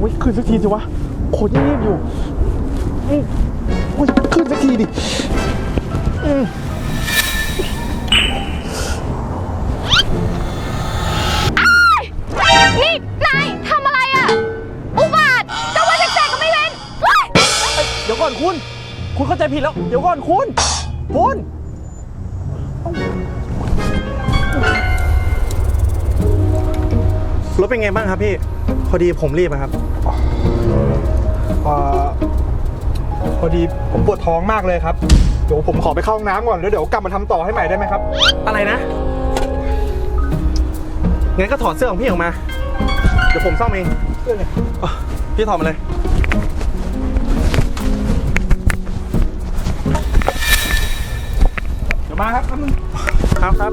อ้ยขึ้นสักทีสิวะคนยังรีบอยู่อืมโอ้ยขึ้นสักทีดิอืมนี่นายทำอะไรอะ อุบาทกลางวันแสกๆก็ไม่เว้นเว้ย เดี๋ยวก่อนคุณ คุณเข้าใจผิดแล้ว เดี๋ยวก่อนคุณ คุณ รถเป็นไงบ้างครับพี่ พอดีผมรีบอะครับ เอ่อพอดีผมปวดท้องมากเลยครับ เดี๋ยวผมขอไปเข้าห้องน้ำก่อนแล้วเดี๋ยวกลับมาทำต่อให้ใหม่ได้ไหมครับ อะไรนะ งั้นก็ถอดเสื้อของพี่ออกมา เดี๋ยวผมซ่อมเองอะพี่ถอดมาเลย เดี๋ยวมาครับแป๊บนึง ครับครับ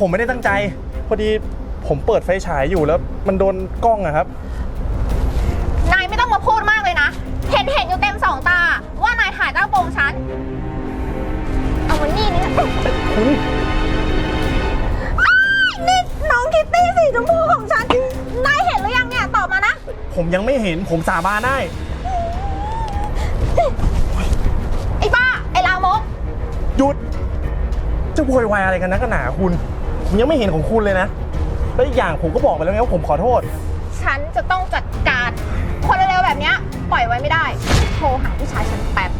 ผมไม่ได้ตั้งใจ พอดีผมเปิดไฟฉายอยู่แล้ว มันโดนกล้องอะครับ นายไม่ต้องมาพูดมากเลยนะ เห็นเห็นอยู่เต็มสองตา ว่านายถ่ายใต้กระโปรงฉัน เอาวันนี้นี่นะคุณนี่น้องคิตตี้สีชมพูของฉัน นายเห็นหรือยังเนี่ยตอบมานะ ผมยังไม่เห็นผมสาบานได้ ไอ้บ้า ไอ้ลามก หยุด จะโวยวายอะไรกันนะกันหนาคุณ ผมยังไม่เห็นของคุณเลยนะแล้วอีกอย่างผมก็บอกไปแล้วไงว่าผมขอโทษ ฉันจะต้องจัดการ คนเร็วๆแบบเนี้ยปล่อยไว้ไม่ได้ โทรหาผู้ชายฉันแป๊บ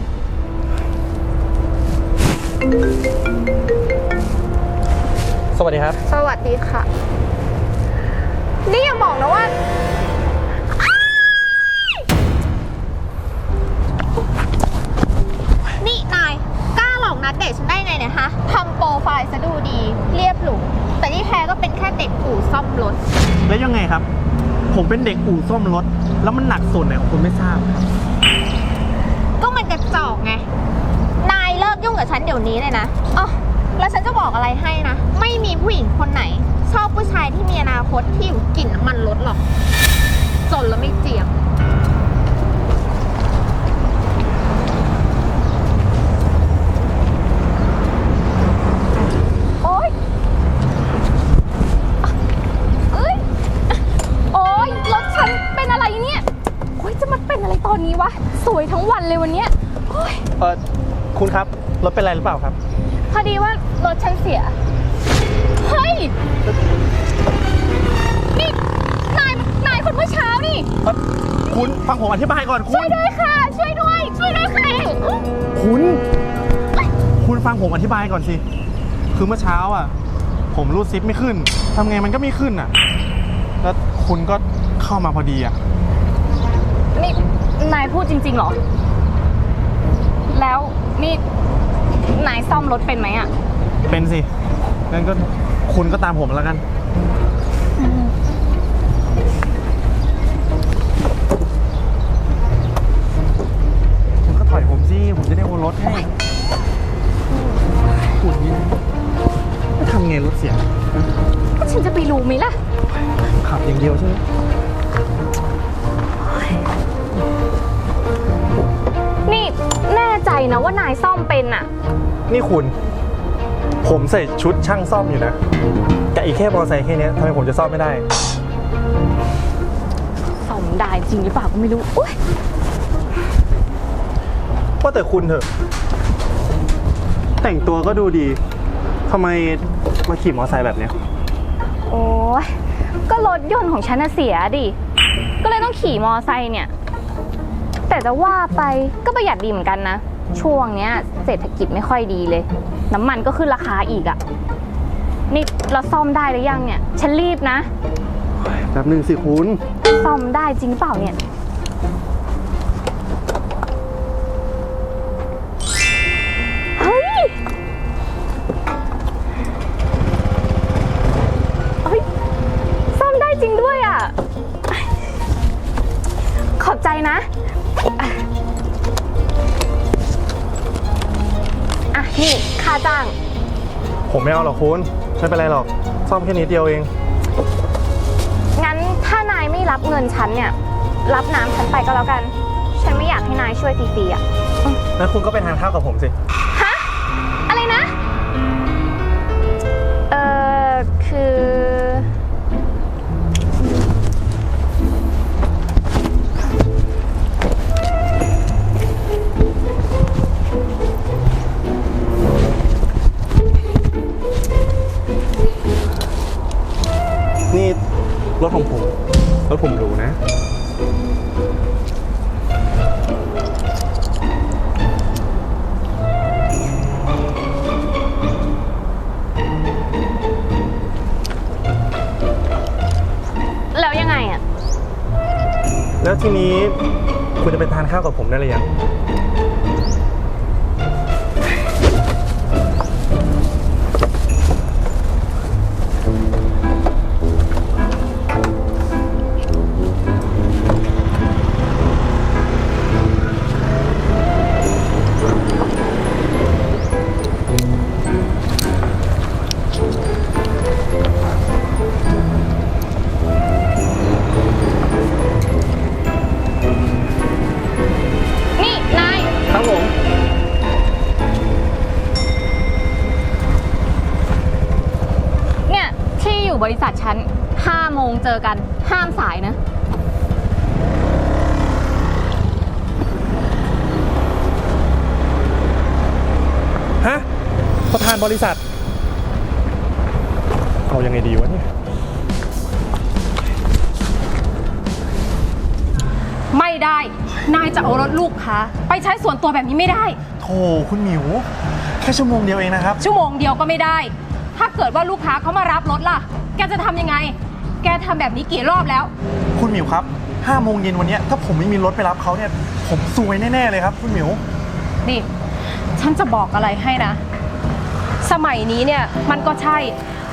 สวัสดีครับ สวัสดีค่ะ นี่อย่าบอกนะว่าอ้ายนี่นายกล้าหล อกนัดเดทฉันได้ไงเนี่ยฮะทำโปรไฟล์ซะดูดี เรียบหรูแต่ที่แท้ก็เป็นแค่เด็กอู่ซ่อมรถ แล้วยังไงครับ ผมเป็นเด็กอู่ซ่อมรถ แล้วมันหนักส่วนไหนของคุณไม่ทราบครับก็มันกระจอกไง นายเลิกยุ่งกับฉันเดี๋ยวนี้เลยนะอ๋อแล้วฉันจะบอกอะไรให้นะ ไม่มีผู้หญิงคนไหน ชอบผู้ชายที่มีอนาคตที่อยู่กลิ่นน้ำมันรถหรอก จนแล้วไม่เจียม งวันเลยวันเนี้ยโอ๊ยเออคุณครับ รถเป็นไรหรือเปล่าครับ พอดีว่ารถฉันเสีย เฮ้ย นี่ นายนายคนเมื่อเช้านี่ เอ่อคุณฟังผมอธิบายก่อนคุช่วยณ ด้วยค่ะ ช่วยด้วย ช่วยด้วยค่ะคุณ คุณฟังผมอธิบายก่อนสิ คือเมื่อเช้าอะ ผมรูดซิปไม่ขึ้นทำไงมันก็ไม่ขึ้นอะ แล้วคุณก็เข้ามาพอดีอะ นี่ นายพูดจริงๆเหรอ แล้วนี่นายซ่อมรถเป็นไหมอะเป็นสิ งั้นก็คุณก็ตามผมแล้วกัน คุณก็ถอยผมสิ ผมจะได้วนรถให้คุณนี่ไม่ทำไงรถเสีย ก็ฉันจะไปรู้ไหมล่ะ ขับอย่างเดียวใช่ไหม น่ใจนะว่านายซ่อมเป็นอะนี่คุณ ผมใส่ชุดช่างซ่อมอยู่นะกับอีกแค่มอเตอร์ไซค์แค่เนี้ยทำไมผมจะซ่อมไม่ได้ ซ่อมได้จริงหรือเปล่าก็ไม่รู้อุ๊ยว่าแต่คุณเถอะ แต่งตัวก็ดูดีทำไมมาขี่มอเตอร์ไซค์แบบเนี้ยโอ้ยก็รถยนต์ของฉันน่ะเสียดิ ก็เลยต้องขี่มอไซค์เนี่ย แต่จะว่าไปก็ประหยัดดีเหมือนกันนะ ช่วงเนี้ยเศรษฐกิจไม่ค่อยดีเลย น้ำมันก็ขึ้นราคาอีกอะนี่เราซ่อมได้หรือยังเนี่ย ฉันรีบนะ แป๊บหนึ่งสิคุณ ซ่อมได้จริงเปล่าเนี่ย ไม่เอาหรอกคุณไม่เป็นไรหรอก ซ่อมแค่นิดเดียวเอง งั้นถ้านายไม่รับเงินฉันเนี่ย รับน้ำฉันไปก็แล้วกัน ฉันไม่อยากให้นายช่วยฟรีๆอะแล้วคุณก็ไปทานข้าวกับผมสิ ฮะ อะไรนะ เอ่อคือ รถของผมรถผมหรูนะ แล้วยังไงอะ แล้วทีนี้คุณจะไปทานข้าวกับผมได้หรือยัง บริษัท เอายังไงดีวะเนี่ย ไม่ได้ นายจะเอารถลูกค้าไปใช้ส่วนตัวแบบนี้ไม่ได้โธ่คุณหมิว แค่ชั่วโมงเดียวเองนะครับ ชั่วโมงเดียวก็ไม่ได้ ถ้าเกิดว่าลูกค้าเขามารับรถล่ะ แกจะทำยังไง แกทำแบบนี้กี่รอบแล้ว คุณหมิวครับ5โมงเย็นวันเนี้ยถ้าผมไม่มีรถไปรับเขาเนี่ย ผมซวยแน่ ๆ เลยครับ คุณหมิว นี่ ฉันจะบอกอะไรให้นะ สมัยนี้เนี่ยมันก็ใช่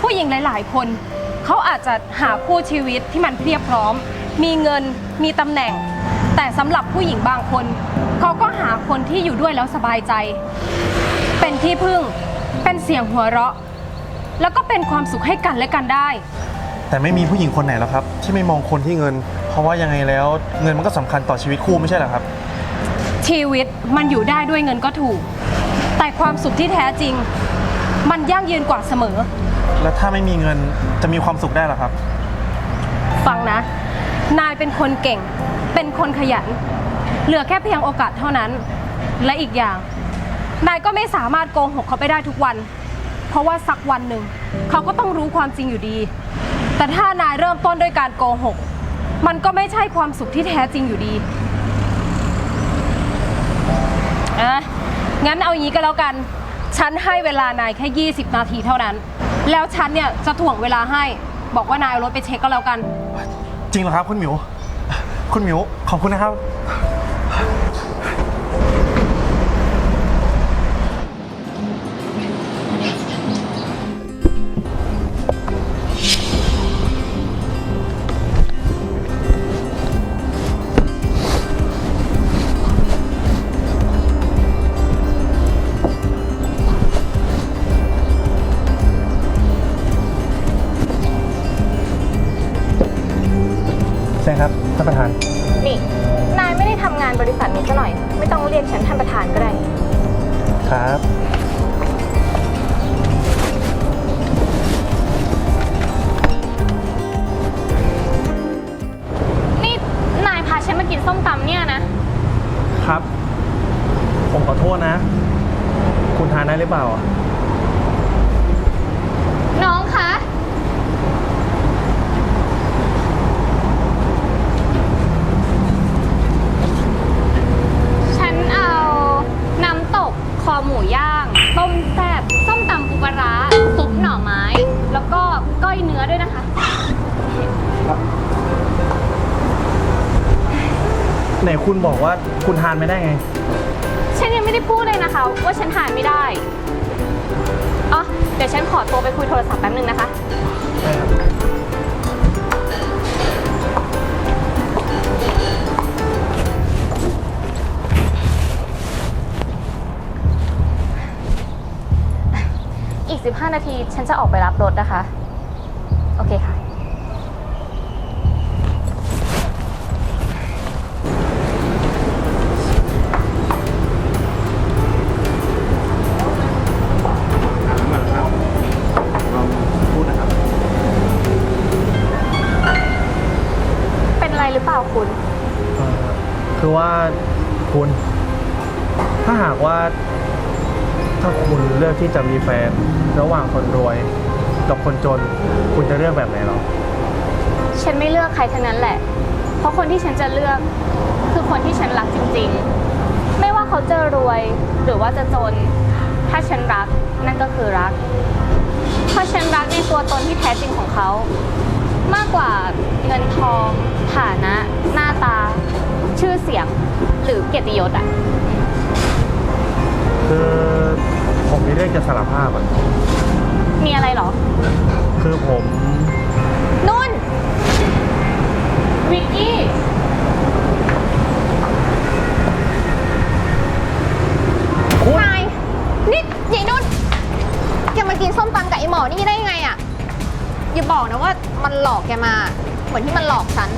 ผู้หญิงหลาย ๆ คน เขาอาจจะหาคู่ชีวิตที่มันเพียบพร้อม มีเงินมีตำแหน่ง แต่สำหรับผู้หญิงบางคน เขาก็หาคนที่อยู่ด้วยแล้วสบายใจ เป็นที่พึ่งเป็นเสียงหัวเราะ แล้วก็เป็นความสุขให้กันและกันได้ แต่ไม่มีผู้หญิงคนไหนหรอกครับ ที่ไม่มองคนที่เงิน เพราะว่ายังไงแล้ว เงินมันก็สำคัญต่อชีวิตคู่ไม่ใช่เหรอครับ ชีวิตมันอยู่ได้ด้วยเงินก็ถูก แต่ความสุขที่แท้จริง มันยั่งยืนกว่าเสมอ แล้วถ้าไม่มีเงินจะมีความสุขได้เหรอครับ ฟังนะ นายเป็นคนเก่ง เป็นคนขยัน เหลือแค่เพียงโอกาสเท่านั้น และอีกอย่าง นายก็ไม่สามารถโกหกเขาไปได้ทุกวัน เพราะว่าสักวันหนึ่ง เขาก็ต้องรู้ความจริงอยู่ดี แต่ถ้านายเริ่มต้นด้วยการโกหก มันก็ไม่ใช่ความสุขที่แท้จริงอยู่ดีอะงั้นเอาอย่างนี้ก็แล้วกัน ฉันให้เวลานายแค่ 20 นาทีเท่านั้น แล้วฉันเนี่ยจะถ่วงเวลาให้ บอกว่านายเอารถไปเช็คก็แล้วกัน จริงเหรอครับคุณหมิว คุณหมิวขอบคุณนะครับ รือเปล่าอะน้องคะ ฉันเอาน้ำตกคอหมูย่าง ต้มแซ่บส้มตำปูปลาร้าซุปหน่อไม้ แล้วก็ก้อยเนื้อด้วยนะคะ ไหนคุณบอกว่าคุณทานไม่ได้ไงฉันยัง ไม่ได้พูดเลยนะคะ ว่าฉันทานไม่ได้อ๋อเดี๋ยวฉันขอตัวไปคุยโทรศัพท์แป๊บนึงนะคะได้ครับน15 นาทีฉันจะออกไปรับรถนะคะ โอเคค่ะากว่า ถ้าคุณเลือกที่จะมีแฟนระหว่างคนรวยกับคนจน คุณจะเลือกแบบไหนหรอ ฉันไม่เลือกใครทั้งนั้นแหละ เพราะคนที่ฉันจะเลือกคือคนที่ฉันรักจริงๆ ไม่ว่าเขาจะรวยหรือว่าจะจน ถ้าฉันรักนั่นก็คือรัก เพราะฉันรักในตัวตนที่แท้จริงของเขา มากกว่าเงินทอง ฐานะ หน้าตา ชื่อเสียง หรือเกียรติยศอะ คือผมมีเรื่องจะสารภาพอะ มีอะไรเหรอ คือผมนุ่น วิกกี้นาย นี่ยายนุ่นแกมากินส้มตำกับไอหมอนี่ได้ยังไงอะอย่าบอกนะว่ามันหลอกแกมา เหมือนที่มันหลอกฉัน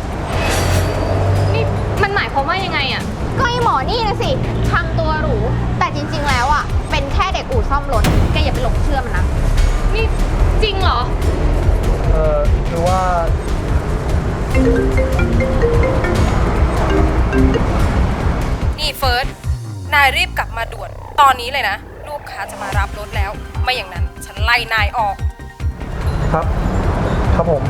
นี่มันหมายความว่ายังไงอะก็ไอหมอนี่นะสิทำตัวหรูแต่ จริง ๆ แล้วอะเป็นแค่เด็กอู่ซ่อมรถ แกอย่าไปหลงเชื่อมันนะ นี่จริงเหรอ เอ่อคือว่า นี่เฟิร์ส นายรีบกลับมาด่วน ตอนนี้เลยนะ ลูกค้าจะมารับรถแล้ว ไม่อย่างนั้น ฉันไล่นายออก ครับ ครับผม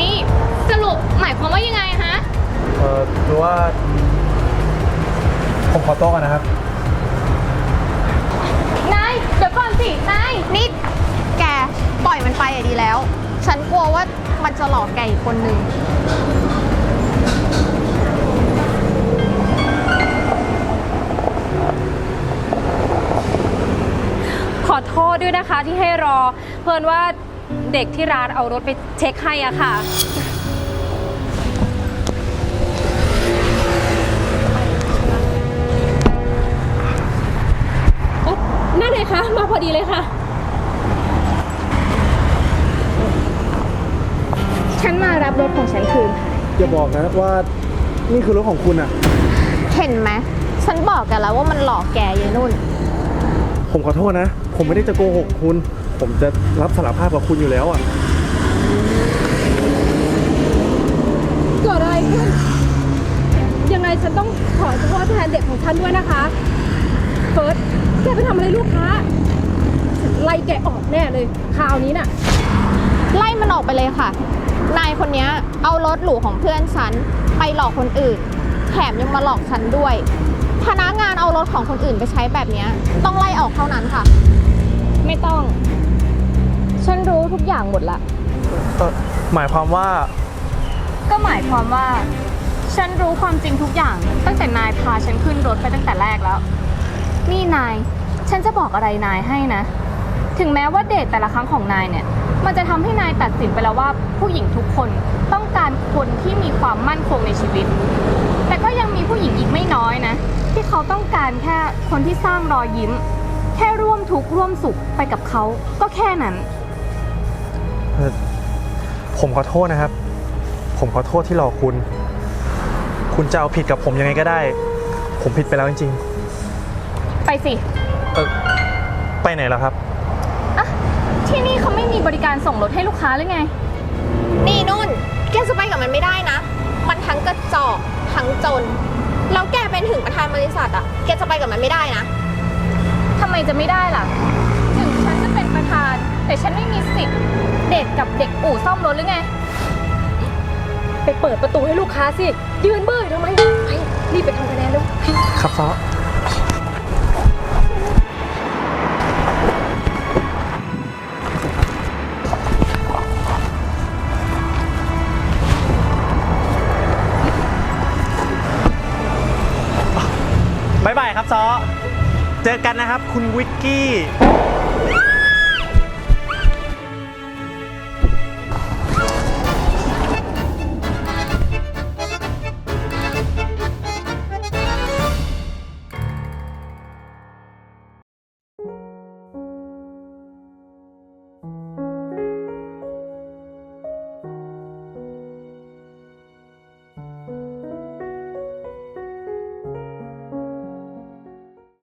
นี่สรุปหมายความว่ายังไงฮะ เอ่อคือว่า ผมขอโต๊ะกันนะครับ นาย เดี๋ยวก่อนสิ นาย นี่แกปล่อยมันไปอะดีแล้ว ฉันกลัวว่ามันจะหลอกแกอีกคนนึง ขอโทษด้วยนะคะที่ให้รอ เพิ่นว่าเด็กที่ร้านเอารถไปเช็คให้อะค่ะ นั่นเลยคะ มาพอดีเลยค่ะ ฉันมารับรถของฉันคืนอย่าบอกนะว่านี่คือรถของคุณอะเห็นไหม ฉันบอกแกันแล้วว่ามันหลอกแกยายนุ่น ผมขอโทษนะ ผมไม่ได้จะโกหกคุณ ผมจะรับสารภาพกับคุณอยู่แล้วอะเกิดอะไรขึ้น ยังไงฉันต้องขอโทษแทนเด็กของฉันด้วยนะคะ เฟิร์ส แกไปทำอะไรลูกค้าฉันไล่แกออกแน่เลยคราวนี้น่ะ ไล่มันออกไปเลยค่ะ นายคนเนี้ยเอารถหรูของเพื่อนฉันไปหลอกคนอื่น แถมยังมาหลอกฉันด้วย พนักงานเอารถของคนอื่นไปใช้แบบเนี้ยต้องไล่ออกเท่านั้นค่ะ ไม่ต้อง ฉันรู้ทุกอย่างหมดละเออหมายความว่า ก็หมายความว่า ฉันรู้ความจริงทุกอย่าง ตั้งแต่นายพาฉันขึ้นรถไปตั้งแต่แรกแล้ว นี่นาย ฉันจะบอกอะไรนายให้นะ ถึงแม้ว่าเดทแต่ละครั้งของนายเนี่ย มันจะทำให้นายตัดสินไปแล้วว่าผู้หญิงทุกคนต้องการคนที่มีความมั่นคงในชีวิต แต่ก็ยังมีผู้หญิงอีกไม่น้อยนะ ที่เขาต้องการแค่คนที่สร้างรอยยิ้ม แค่ร่วมทุกข์ร่วมสุขไปกับเขาก็แค่นั้นเอ่อผมขอโทษนะครับ ผมขอโทษที่หลอกคุณ คุณจะเอาผิดกับผมยังไงก็ได้ ผมผิดไปแล้วจริงๆ ไปสิๆเออไปไหนแล้วครับ อะที่นี่เขาไม่มีบริการส่งรถให้ลูกค้าหรือไง นี่นุ่น แกจะไปกับมันไม่ได้นะ มันทั้งกระจอกทั้งจน แล้วแกเป็นถึงประธานบริษัทอะแกจะไปกับมันไม่ได้นะ ทำไมจะไม่ได้ล่ะ ถึงฉันจะเป็นประธาน แต่ฉันไม่มีสิทธิ์เดทกับเด็กอู่ซ่อมรถหรือไง ไปเปิดประตูให้ลูกค้าสิ ยืนเบื่อทำไมไปรีบไปทำคะแนนเร็ว ครับซอ ครับซอเจอกันนะครับ คุณวิกกี้